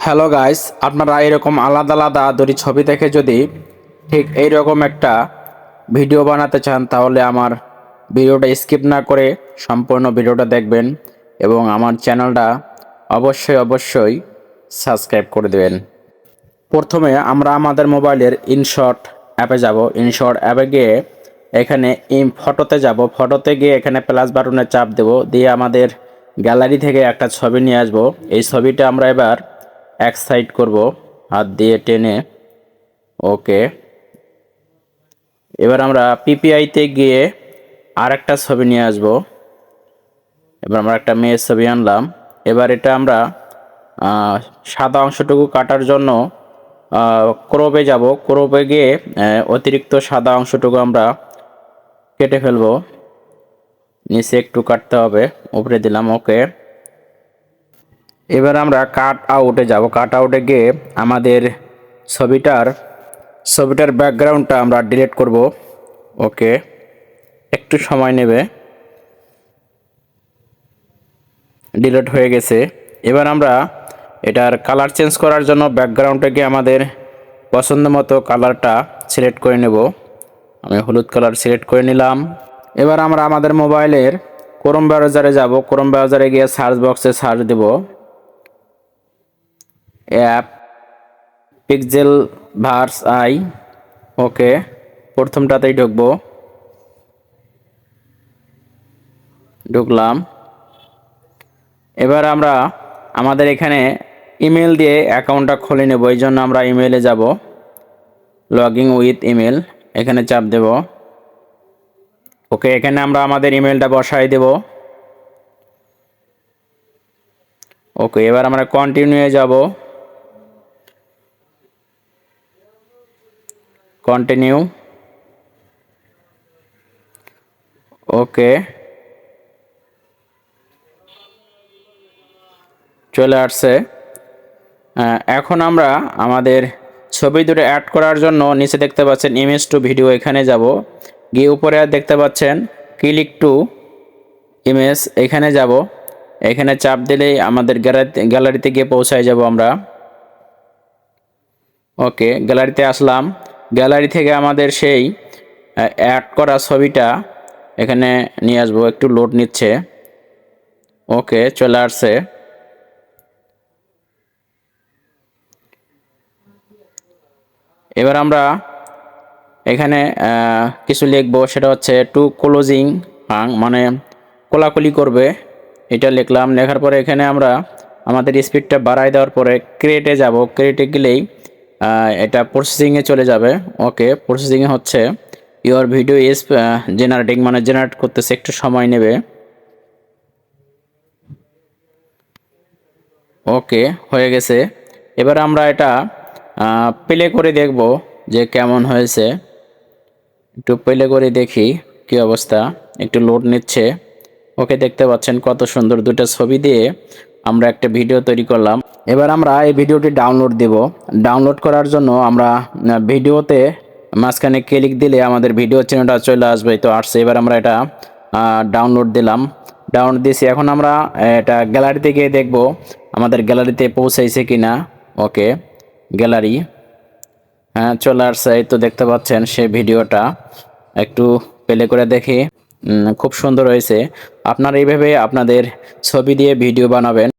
Hello guys, আপনারা এরকম আলাদা আলাদা দুটি ছবি দেখে যদি ঠিক এইরকম একটা ভিডিও বানাতে চান, তাহলে আমার ভিডিওটা স্কিপ না করে সম্পূর্ণ ভিডিওটা দেখবেন এবং আমার চ্যানেলটা অবশ্যই অবশ্যই সাবস্ক্রাইব করে দেবেন। প্রথমে আমরা আমাদের মোবাইলের ইনশট অ্যাপে যাব। ইনশট অ্যাপে গিয়ে এখানে ইম ফটোতে যাব। ফটোতে গিয়ে এখানে প্লাস বাটনে চাপ দেব। দিয়ে আমাদের গ্যালারি থেকে একটা ছবি নিয়ে আসব। এই ছবিটা আমরা এবার এক সাইড করব, হাত দিয়ে টেনে, ওকে। এবার আমরা পিপিআইতে গিয়ে আর একটা ছবি নিয়ে আসব। এবার আমরা একটা মেয়ের ছবি আনলাম। এবার এটা আমরা সাদা অংশটুকু কাটার জন্য ক্রোপে যাব। ক্রোপে গিয়ে অতিরিক্ত সাদা অংশটুকু আমরা কেটে ফেলব। নিচে একটু কাটতে হবে। উপরে দিলাম, ওকে। এবার আমরা কাট আউটে যাব। কাট আউটে গিয়ে আমাদের ছবিটার ছবিটার ব্যাকগ্রাউন্ডটা আমরা ডিলিট করব। ওকে, একটু সময় নেবে। ডিলিট হয়ে গেছে। এবার আমরা এটার কালার চেঞ্জ করার জন্য ব্যাকগ্রাউন্ডে গিয়ে আমাদের পছন্দ মতো কালারটা সিলেক্ট করে নেব। আমি হলুদ কালার সিলেক্ট করে নিলাম। এবার আমরা আমাদের মোবাইলের ক্রোম ব্রাউজারে যাব। ক্রোম ব্রাউজারে গিয়ে সার্চ বক্সে search Dev. App pixel verse I okay প্রথমটাতেই ঢুকবো। ঢুকলাম। এবার আমরা আমাদের এখানে ইমেল দিয়ে অ্যাকাউন্টটা খুলে নেব, এই জন্য আমরা ইমেলে যাব। লগিং উইথ ইমেল এখানে চাপ দেব। ওকে এখানে আমরা আমাদের ইমেলটা বসাই দেব। ওকে এবার আমরা কন্টিনিউয়ে যাব। কন্টিনিউ ওকে চলে আসছে। এখন আমরা আমাদের ছবি দুটো অ্যাড করার জন্য নিচে দেখতে পাচ্ছেন ইমেজ টু ভিডিও এখানে যাব। গিয়ে উপরে দেখতে পাচ্ছেন ক্লিক টু ইমেজ এখানে যাব। এখানে চাপ দিলেই আমাদের গ্যালারিতে গিয়ে পৌঁছায় যাব আমরা। ওকে গ্যালারিতে আসলাম। গ্যালারি থেকে আমাদের সেই অ্যাড করা ছবিটা এখানে নিয়ে আসব, একটু লোড নিচ্ছে। ওকে চলে আসছে। এবার আমরা এখানে কিছু লিখব, সেটা হচ্ছে টু ক্লোজিং মানে কোলাকুলি করবে। এটা লিখলাম, লেখার পরে এখানে আমরা আমাদের স্পিডটা বাড়াই দেওয়ার পরে ক্রিয়েটে যাব। ক্রিয়েটে গেলেই এটা প্রসেসিংয়ে চলে যাবে। ওকে প্রসেসিংয়ে হচ্ছে ইওর ভিডিও ইজ জেনারেটিং মানে জেনারেট করতেছে, একটু সময় নেবে। ওকে হয়ে গেছে। এবার আমরা এটা প্লে করে দেখব যে কেমন হয়েছে। একটু প্লে করে দেখি কি অবস্থা। একটু লোড নিচ্ছে। ওকে দেখতে পাচ্ছেন কত সুন্দর দুটো ছবি দিয়ে আমরা একটা ভিডিও তৈরি করলাম। এবার আমরা এই ভিডিওটি ডাউনলোড দেব। ডাউনলোড করার জন্য আমরা ভিডিওতে মাঝখানে ক্লিক দিলে আমাদের ভিডিও চ্যানেলটা চলে আসবে। তো আসছে, এবার আমরা এটা ডাউনলোড দিলাম। ডাউনলোড দিয়েছি, এখন আমরা এটা গ্যালারিতে গিয়ে দেখব আমাদের গ্যালারিতে পৌঁছাইছে কি না ওকে গ্যালারি হ্যাঁ চলে আসছে তো দেখতে পাচ্ছেন সে ভিডিওটা। একটু প্লে করে দেখি। খুব সুন্দর হয়েছে। আপনারা এইভাবে আপনাদের ছবি দিয়ে ভিডিও বানাবেন।